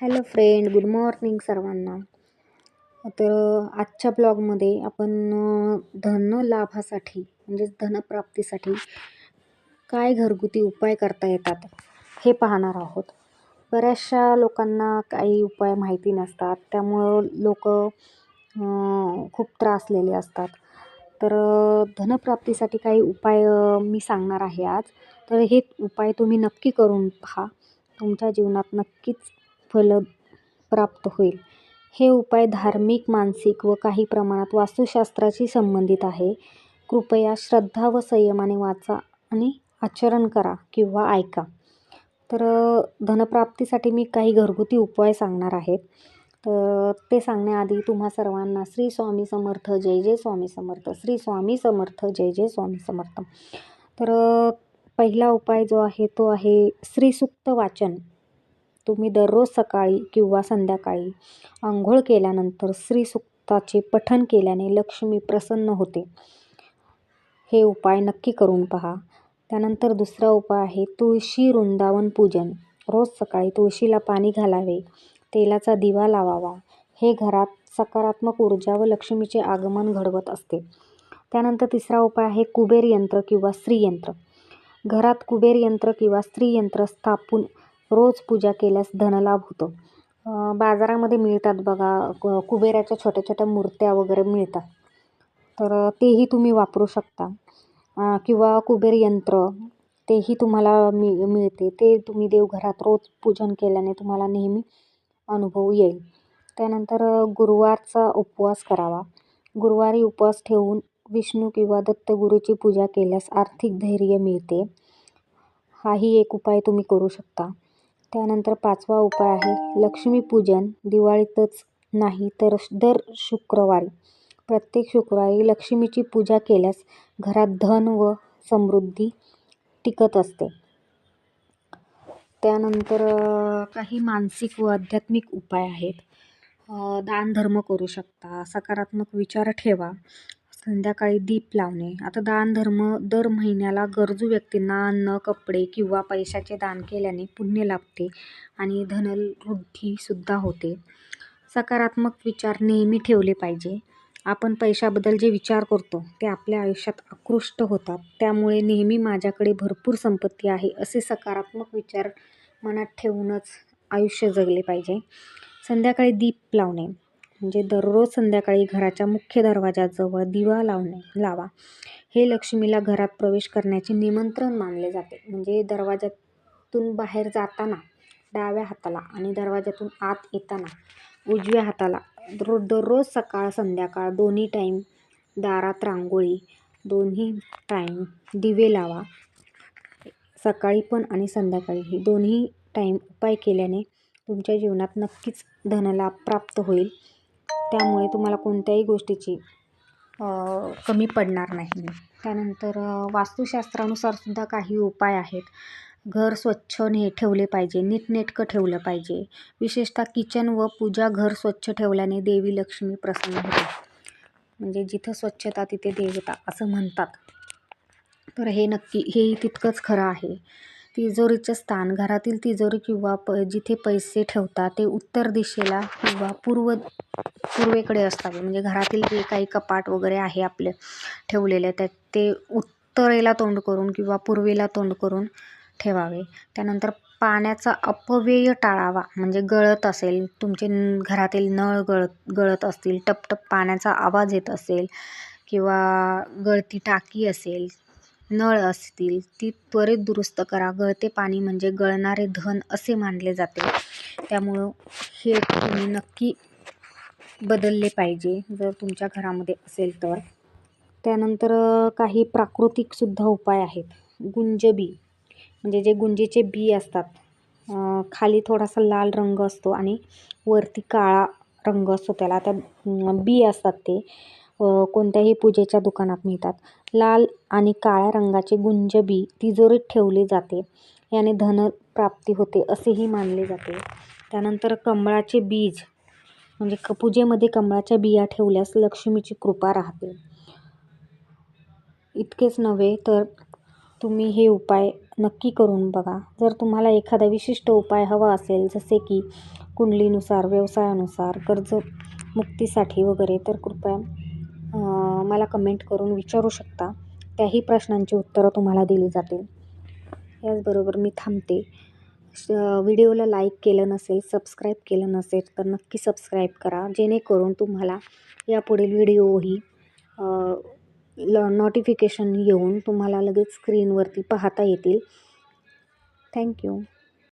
Hello friend good morning सर्वांना. तर आजच्या ब्लॉगमध्ये आपण धनलाभासाठी धन लाभासाठी म्हणजेच धनप्राप्तीसाठी काय घरगुती उपाय करता येतात हे पाहणार आहोत. बऱ्याचशा लोकांना काही उपाय माहिती नसतात त्यामुळं लोक खूप त्रासलेले असतात. तर धनप्राप्तीसाठी काही उपाय मी सांगणार आहे आज. तर हे उपाय तुम्ही नक्की करून पहा. तुमच्या जीवनात नक्कीच फल प्राप्त होईल. हे उपाय धार्मिक मानसिक व काही प्रमाणात वास्तुशास्त्राशी संबंधित आहे. कृपया श्रद्धा व संयमाने वाचा आणि आचरण करा किंवा ऐका. तर धनप्राप्तीसाठी मी काही घरगुती उपाय सांगणार आहेत. तर ते सांगण्याआधी तुम्हा सर्वांना श्री स्वामी समर्थ जय जय स्वामी समर्थ श्री स्वामी समर्थ जय जय स्वामी समर्थ. तर पहिला उपाय जो आहे तो आहे श्रीसुक्त वाचन. तुम्ही दररोज सकाळी किंवा संध्याकाळी आंघोळ केल्यानंतर श्रीसुक्ताचे पठण केल्याने लक्ष्मी प्रसन्न होते. हे उपाय नक्की करून पहा. त्यानंतर दुसरा उपाय आहे तुळशी वृंदावन पूजन. रोज सकाळी तुळशीला पाणी घालावे तेलाचा दिवा लावावा. हे घरात सकारात्मक ऊर्जा व लक्ष्मीचे आगमन घडवत असते. त्यानंतर तिसरा उपाय आहे कुबेर यंत्र किंवा स्त्रीयंत्र घरात कुबेर यंत्र किंवा स्त्रीयंत्र स्थापून रोज पूजा केल्यास धनलाभ होतो. बाजारामध्ये मिळतात बघा कुबेराच्या छोट्या छोट्या मूर्त्या वगैरे मिळतात. तर तेही तुम्ही वापरू शकता. किंवा कुबेर यंत्र तेही तुम्हाला मि मिळते. ते तुम्ही देवघरात रोज पूजन केल्याने तुम्हाला नेहमी अनुभव येईल. त्यानंतर गुरुवारचा उपवास करावा. गुरुवारी उपवास ठेवून विष्णू किंवा दत्तगुरूची पूजा केल्यास आर्थिक धैर्य मिळते. हाही एक उपाय तुम्ही करू शकता. त्यानंतर पाचवा उपाय आहे लक्ष्मीपूजन. दिवाळीतच नाही तर दर शुक्रवारी. प्रत्येक शुक्रवारी लक्ष्मीची पूजा केल्यास घरात धन व समृद्धी टिकत असते. त्यानंतर काही मानसिक व आध्यात्मिक उपाय आहेत. दानधर्म करू शकता सकारात्मक विचार ठेवा संध्याकाळी दीप लावणे. आता दानधर्म दर महिन्याला गरजू व्यक्तींना अन्न कपडे किंवा पैशाचे दान केल्याने पुण्य लाभते आणि धनवृद्धीसुद्धा होते. सकारात्मक विचार नेहमी ठेवले पाहिजे. आपण पैशाबद्दल जे विचार करतो ते आपल्या आयुष्यात आकृष्ट होतात. त्यामुळे नेहमी माझ्याकडे भरपूर संपत्ती आहे असे सकारात्मक विचार मनात ठेवूनच आयुष्य जगले पाहिजे. संध्याकाळी दीप लावणे. म्हणजे दररोज संध्याकाळी घराच्या मुख्य दरवाजाजवळ दिवा लावणे लावा. हे लक्ष्मीला घरात प्रवेश करण्याचे निमंत्रण मानले जाते. म्हणजे दरवाजातून बाहेर जाताना डाव्या हाताला आणि दरवाजातून आत येताना उजव्या हाताला. दर दररोज सकाळ संध्याकाळ दोन्ही टाईम दारात रांगोळी दोन्ही टाईम दिवे लावा. सकाळी पण आणि संध्याकाळी ही दोन्ही टाईम उपाय केल्याने तुमच्या जीवनात नक्कीच धनलाभ प्राप्त होईल. त्यामुळे तुम्हाला कोणत्याही गोष्टीची कमी पडणार नाही. त्यानंतर वास्तुशास्त्रानुसारसुद्धा वास्तुशास्त्रानुसार सुद्धा काही उपाय आहेत. घर स्वच्छ ने ठेवले पाहिजे नीटनेटकं ठेवलं पाहिजे. विशेषतः किचन व पूजा घर स्वच्छ ठेवल्याने देवी लक्ष्मी प्रसन्न होते म्हणजे जिथं स्वच्छता तिथे देवता असं म्हणतात. तर हे नक्की हेही तितकंच खरं आहे. तिजोरीचे स्थान. घरातील तिजोरी किंवा प जिथे पैसे ठेवतात ते उत्तर दिशेला किंवा पूर्व पूर्वेकडे असावे म्हणजे घरातील जे काही कपाट वगैरे आहे आपले ठेवलेले त्यात ते उत्तरेला तोंड करून किंवा पूर्वेला तोंड करून ठेवावे. त्यानंतर पाण्याचा अपव्यय टाळावा. म्हणजे गळत असेल तुमचे घरातील नळ गळत गळत असतील टपटप पाण्याचा आवाज येत असेल किंवा गळती टाकी असेल नळ असतील ती त्वरित दुरुस्त करा. गळते पाणी म्हणजे गळणारे धन असे मानले जाते. त्यामुळं हे तुम्ही नक्की बदलले पाहिजे जर तुमच्या घरामध्ये असेल तर. त्यानंतर काही प्राकृतिकसुद्धा उपाय आहेत. गुंजबी म्हणजे जे गुंजेचे बी असतात. खाली थोडासा लाल रंग असतो आणि वरती काळा रंग असतो त्याला. त्या बी असतात ते. कोणत्याही पूजेच्या दुकानात मिळतात. लाल आणि काळ्या रंगाचे गुंजबी तिजोरीत ठेवले जाते. याने धन प्राप्ती होते असेही मानले जाते. त्यानंतर कमळाचे बीज म्हणजे क पूजेमध्ये कमळाच्या बिया ठेवल्यास लक्ष्मीची कृपा राहते. इतकेच नव्हे तर तुम्ही हे उपाय नक्की करून बघा. जर तुम्हाला एखादा विशिष्ट उपाय हवा असेल जसे की कुंडलीनुसार व्यवसायानुसार कर्ज मुक्तीसाठी वगैरे तर कृपया मला कमेंट करून विचारू शकता. त्याही प्रश्नांची उत्तरं तुम्हाला दिली जातील. याचबरोबर मी थांबते. श व्हिडिओला लाईक केलं नसेल सबस्क्राईब केलं नसेल तर नक्की सबस्क्राईब करा. जेणेकरून तुम्हाला यापुढील व्हिडिओही ल नोटिफिकेशन येऊन तुम्हाला लगेच स्क्रीनवरती पाहता येतील. थँक्यू